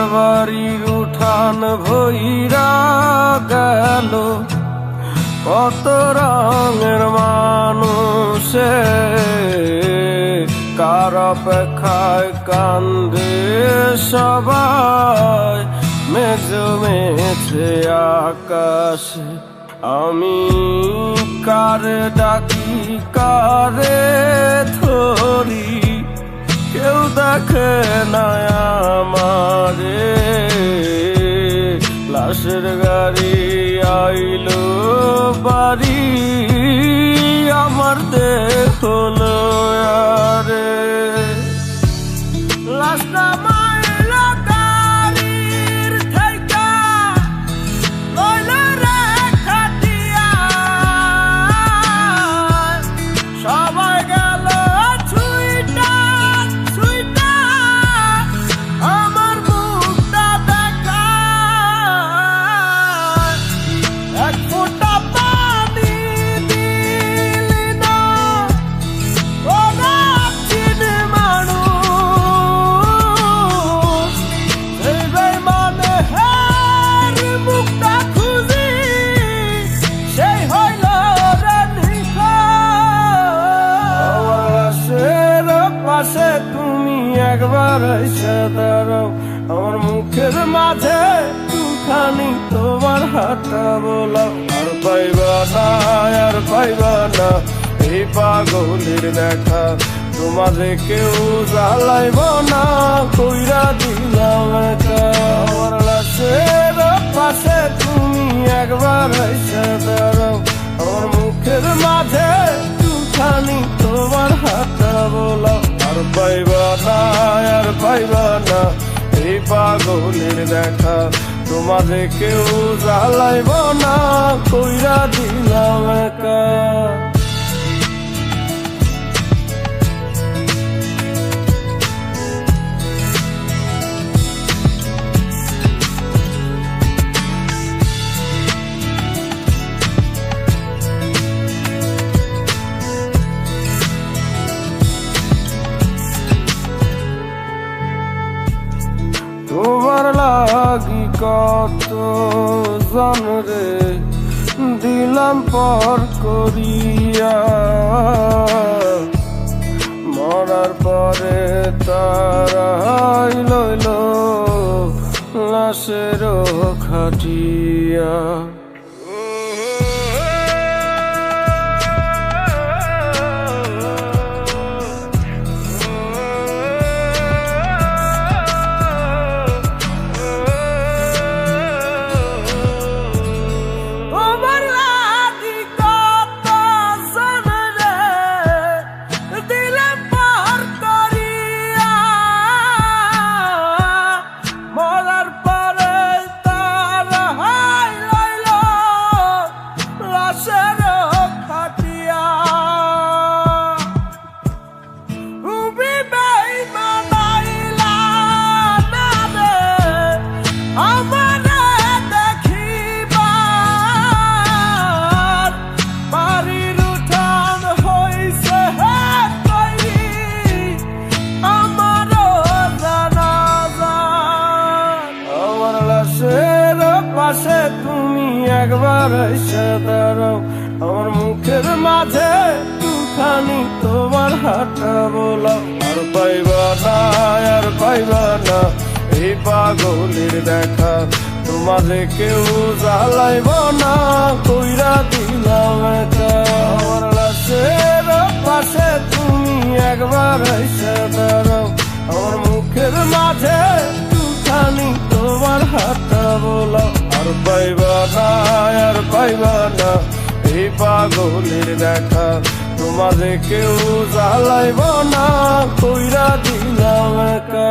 আমার উঠান কত রঙের মানুষে কার অপেক্ষায় কান্দে সবাই মেঘ আকাশে, আমি কার ডাকি, কারে ধরি? কেউ দেখে না আমারে। লাশের গাড়ি আইলো বাড়ি, আমার দেহ পাশে তুমি একবার এসে দাঁড়াও। আমার মুখের মাঝে দুখানি তোমার হাতটা বলাও। আর পাইবা না, আর পাইবা না, এই পাগলের দেখা। তোমাদের কেউ জ্বালাইব না পাগলের দেখা তোমাদের কেউ জ্বালাইব না কইরা দিলাম একা। তোমার লাগি কত জনরে দিলাম পর করিয়া। মরার পরে তারাই লইল লাশের খাটিয়া। পাশে তুমি একবার এসে দাঁড়াও। আমার মুখের মাঝে দুখানি তোমার হাতটা বলাও। আর পাইবা না, আর পাইবা না, এই পাগলের দেখা। তোমাদের কেউ জ্বালাইব না। পাইবা না, আর পাইবা না। এই পাগলের দেখা তোমারে কেউ জ্বালাইব না, কইরা দিলাম একা।